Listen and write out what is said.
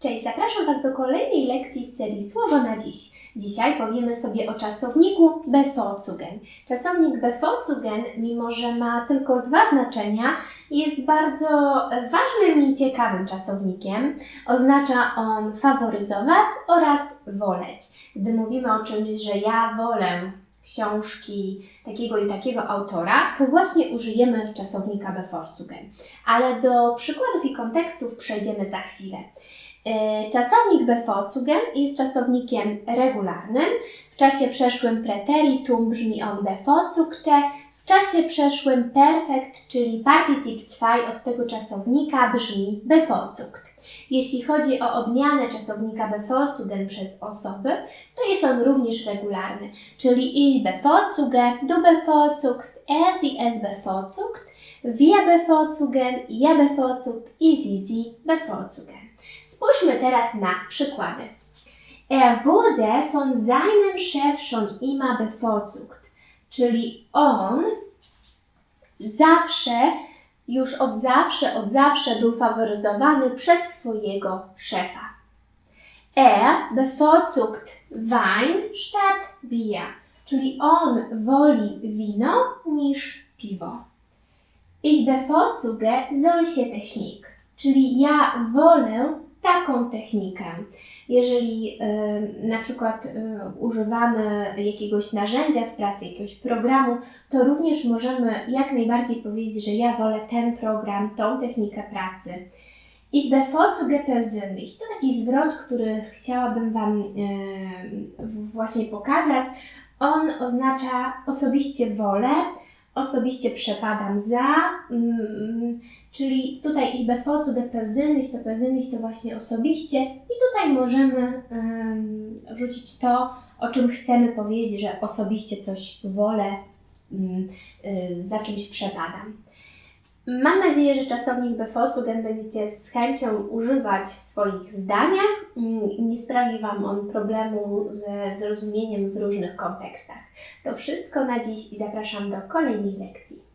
Cześć, zapraszam Was do kolejnej lekcji z serii Słowo na dziś. Dzisiaj powiemy sobie o czasowniku bevorzugen. Czasownik bevorzugen, mimo że ma tylko dwa znaczenia, jest bardzo ważnym i ciekawym czasownikiem. Oznacza on faworyzować oraz woleć. Gdy mówimy o czymś, że ja wolę książki takiego i takiego autora, to właśnie użyjemy czasownika bevorzugen. Ale do przykładów i kontekstów przejdziemy za chwilę. E, Czasownik bevorzugen jest czasownikiem regularnym. W czasie przeszłym preteritum brzmi on bevorzugte. W czasie przeszłym perfekt, czyli particip 2 od tego czasownika brzmi bevorzugt. Jeśli chodzi o odmianę czasownika bevorzugen przez osoby, to jest on również regularny, czyli ich bevorzuge, du bevorzugst, er sie es bevorzugt, wir bevorzugen, ihr bevorzugt i sie sie bevorzugen. Spójrzmy teraz na przykłady. Er wurde von seinem Chef schon immer bevorzugt, czyli on zawsze, już od zawsze, od zawsze był faworyzowany przez swojego szefa. Er bevorzugt Wein statt Bier, czyli on woli wino niż piwo. Ich bevorzuge solche Technik, czyli ja wolę taką technikę. Jeżeli y, na przykład y, używamy jakiegoś narzędzia w pracy, jakiegoś programu, to również możemy jak najbardziej powiedzieć, że ja wolę ten program, tą technikę pracy. Ich bevorzuge persönlich. To taki zwrot, który chciałabym Wam y, właśnie pokazać. On oznacza osobiście wolę, osobiście przepadam za, mm, czyli tutaj ich bevorzuge persönlich, to to właśnie osobiście i tutaj możemy ym, rzucić to, o czym chcemy powiedzieć, że osobiście coś wolę, ym, y, za czymś przepadam. Mam nadzieję, że czasownik bevorzugen będziecie z chęcią używać w swoich zdaniach mm, nie sprawi Wam on problemu ze zrozumieniem w różnych kontekstach. To wszystko na dziś i zapraszam do kolejnej lekcji.